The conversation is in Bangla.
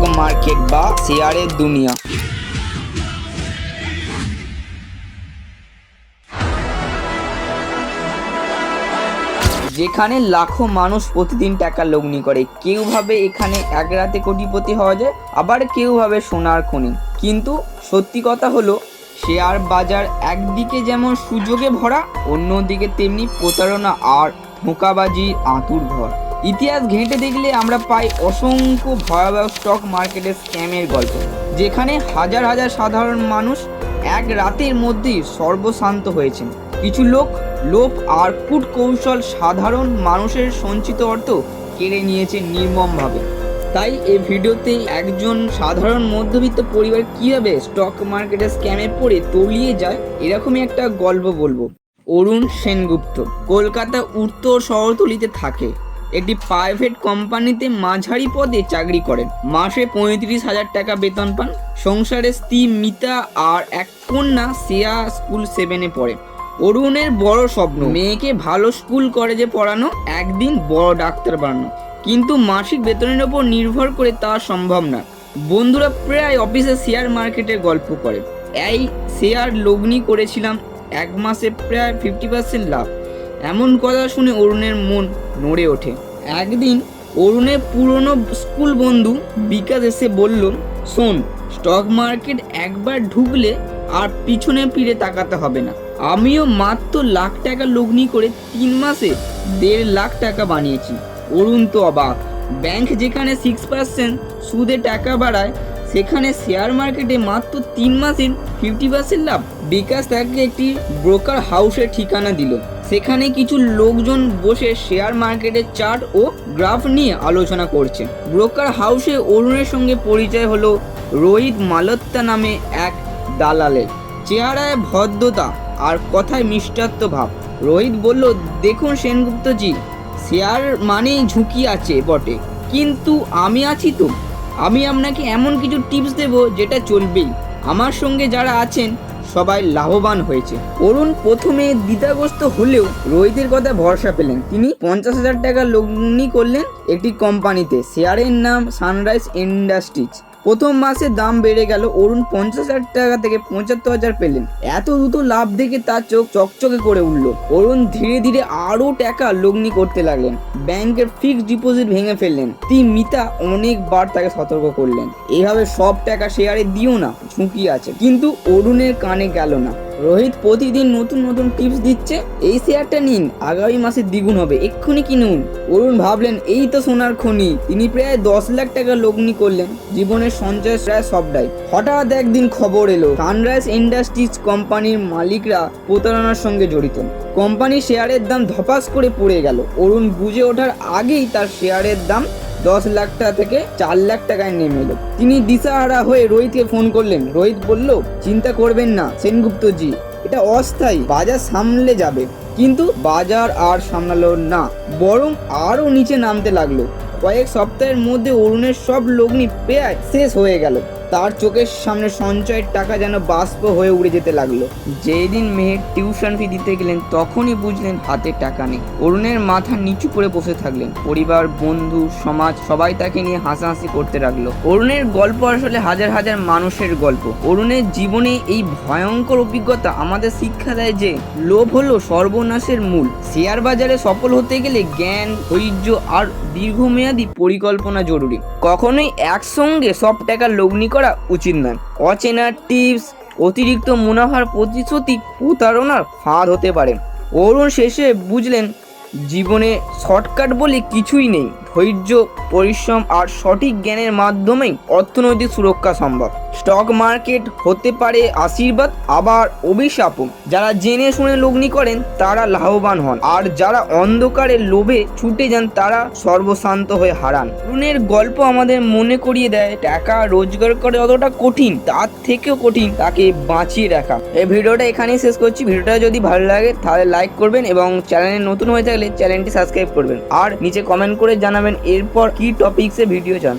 স্টক মার্কেট বা শেয়ারের দুনিয়া। যেখানে লাখো মানুষ প্রতিদিন টাকা লগ্নি করে, কেউ ভাবে এখানে এক রাতে কোটিপতি হওয়া যায়, আবার কেউ ভাবে সোনার খনি। কিন্তু সত্যি কথা হলো শেয়ার বাজার একদিকে যেমন সুযোগে ভরা, অন্যদিকে তেমনি প্রতারণা আর ধোঁকাবাজির আঁতুর ঘর ইতিহাস ঘেঁটে দেখলে আমরা পাই অসংখ্য ভয়াবহ স্টক মার্কেটের স্ক্যামের গল্প, যেখানে হাজার হাজার সাধারণ মানুষ এক রাতের মধ্যেই সর্বশান্ত হয়েছেন। কিছু লোক, লোভ আর কূট কৌশল সাধারণ মানুষের সঞ্চিত অর্থ কেড়ে নিয়েছে নির্মমভাবে। তাই এই ভিডিওতে একজন সাধারণ মধ্যবিত্ত পরিবার কীভাবে স্টক মার্কেটে স্ক্যামে পড়ে তলিয়ে যায়, এরকমই একটা গল্প বলব। অরুণ সেনগুপ্ত, কলকাতা উত্তর শহরতলিতে থাকে। একটি প্রাইভেট কোম্পানিতে মাঝারি পদে চাকরি করেন। মাসে পঁয়ত্রিশ হাজার টাকা বেতন পান। সংসারে স্ত্রী মিতা আর এক কন্যা সিয়া স্কুল সেভেনে পড়ে। অরুণের বড় স্বপ্ন, মেয়েকে ভালো স্কুল কলেজে পড়ানো, একদিন বড় ডাক্তার বানানো। কিন্তু মাসিক বেতনের ওপর নির্ভর করে তা সম্ভব না। বন্ধুরা প্রায় অফিসে শেয়ার মার্কেটের গল্প করে। এই শেয়ার লগ্নি করেছিলাম, এক মাসে প্রায় ফিফটি পার্সেন্ট লাভ। এমন কথা শুনে অরুণের মন নড়ে ওঠে। একদিন অরুণের পুরনো স্কুল বন্ধু বিকাশ এসে বলল, শোন স্টক মার্কেট একবার ঢুকলে আর পিছনে ফিরে তাকাতে হবে না। আমিও মাত্র লাখ টাকা লগ্নি করে তিন মাসে দেড় লাখ টাকা বানিয়েছি। অরুণ তো অবাক। ব্যাংক যেখানে সিক্স পার্সেন্ট সুদে টাকা বাড়ায় সেখানে শেয়ার মার্কেটে মাত্র তিন মাসের ফিফটি পার্সেন্ট লাভ। বিকাশ তাকে একটি ব্রোকার হাউসের ঠিকানা দিল। সেখানে কিছু লোকজন বসে শেয়ার মার্কেটের চার্ট ও গ্রাফ নিয়ে আলোচনা করছে। ব্রোকার হাউসে অরুণের সঙ্গে পরিচয় হলো রোহিত মালত্তা নামে এক দালালের। চেহারায় ভদ্রতা আর কথায় মিষ্টাত্ব ভাব। রোহিত বলল, দেখুন সেনগুপ্তজি, শেয়ার মানেই ঝুঁকি আছে বটে। কিন্তু আমি আছি তো। আমি আপনাকে এমন কিছু টিপস দেব যেটা চলবেই। আমার সঙ্গে যারা আছেন, সবাই লাভবান হয়েছে। অরুণ প্রথমে দ্বিধাগ্রস্ত হলেও রোহিতের কথা ভরসা পেলেন। তিনি পঞ্চাশ হাজার টাকা লগ্নি করলেন একটি কোম্পানিতে শেয়ারের নাম সানরাইজ ইন্ডাস্ট্রিজ প্রথম মাসে দাম বেড়ে গেল, অরুণ পঞ্চাশ হাজার টাকা থেকে পঁচাত্তর হাজার পেলেন। এত দ্রুত লাভ দেখে তার চোখ চকচকে করে উঠল। অরুণ ধীরে ধীরে আরও টাকা লগ্নি করতে লাগলেন। ব্যাংকের ফিক্সড ডিপোজিট ভেঙে ফেললেন। তিনি মিতা অনেকবার তাকে সতর্ক করলেন। এভাবে সব টাকা শেয়ারে দিও না, ঝুঁকি আছে। কিন্তু অরুণের কানে গেল না। রোহিত প্রতিদিন নতুন নতুন টিপস দিচ্ছে, এই শেয়ারটা নিন, আগামী মাসে দ্বিগুণ হবে, এক্ষুনি কিনুন। অরুণ ভাবলেন, এই তো সোনার খনি, তিনি প্রায় দশ লাখ টাকা লগ্নি করলেন, জীবনের সঞ্চয় প্রায় সবটাই। হঠাৎ একদিন খবর এলো সানরাইজ ইন্ডাস্ট্রিজ কোম্পানির মালিকরা প্রতারণার সঙ্গে জড়িত। কোম্পানির শেয়ারের দাম ধপাস করে পড়ে গেল, অরুণ বুঝে ওঠার আগেই তার শেয়ারের দাম দশ লাখ টাকা থেকে চার লাখ টাকায় নেমে এলো। তিনি দিশাহারা হয়ে রোহিতকে ফোন করলেন। রোহিত বলল, চিন্তা করবেন না, সেনগুপ্তজি, এটা অস্থায়ী, বাজার সামলে যাবে। কিন্তু বাজার আর সামলালো না, বরং আরও নিচে নামতে লাগল। কয়েক সপ্তাহের মধ্যে অরুণের সব লগ্নি প্রায় শেষ হয়ে গেল। তার চোখের সামনে সঞ্চয়ের টাকা যেন বাষ্প হয়ে উড়ে যেতে লাগল। যেদিন মেয়ের টিউশন ফি দিতে গেলেন, তখনই বুঝলেন হাতে টাকা নেই। অরুণের মাথা নিচু করে বসে থাকলেন। পরিবার, বন্ধু, সমাজ সবাই তাকে নিয়ে হাসাহাসি করতে লাগল। অরুণের গল্প আসলে হাজার হাজার মানুষের গল্প। অরুণের জীবনে এই ভয়ঙ্কর অভিজ্ঞতা আমাদের শিক্ষা দেয় যে, লোভ হলো সর্বনাশের মূল। শেয়ার বাজারে সফল হতে গেলে জ্ঞান, ধৈর্য আর দীর্ঘমেয়াদী পরিকল্পনা জরুরি। কখনোই একসঙ্গে সব টাকা লগ্নি উচিত নয়। অচেনা টিপস অতিরিক্ত মুনাফার প্রতিশ্রুতি প্রতারণার ফাঁদ হতে পারে। অরুণ শেষে বুঝলেন, জীবনে শর্টকাট বলে কিছুই নেই। ধৈর্য, পরিশ্রম আর সঠিক জ্ঞানের মাধ্যমেই অর্থনৈতিক সুরক্ষা সম্ভব। স্টক মার্কেট হতে পারে আশীর্বাদ, আবার অভিশাপও। যারা জেনে শুনে লগ্নি করেন, তারা লাভবান হন। আর যারা অন্ধকারের লোভে ছুটে যান, তারা সর্বশান্ত হয়ে হারান। অরুণের গল্প আমাদের মনে করিয়ে দেয়, টাকা রোজগার করে অতটা কঠিন, তার থেকেও কঠিন, তাকে বাঁচিয়ে রাখা। এই ভিডিওটা এখানেই শেষ করছি। ভিডিওটা যদি ভালো লাগে, তাহলে লাইক করবেন এবং চ্যানেলে নতুন হয়ে থাকলে চ্যানেলটি সাবস্ক্রাইব করবেন। আর নিচে কমেন্ট করে জানাবেন এরপর কি টপিক্সে ভিডিও চান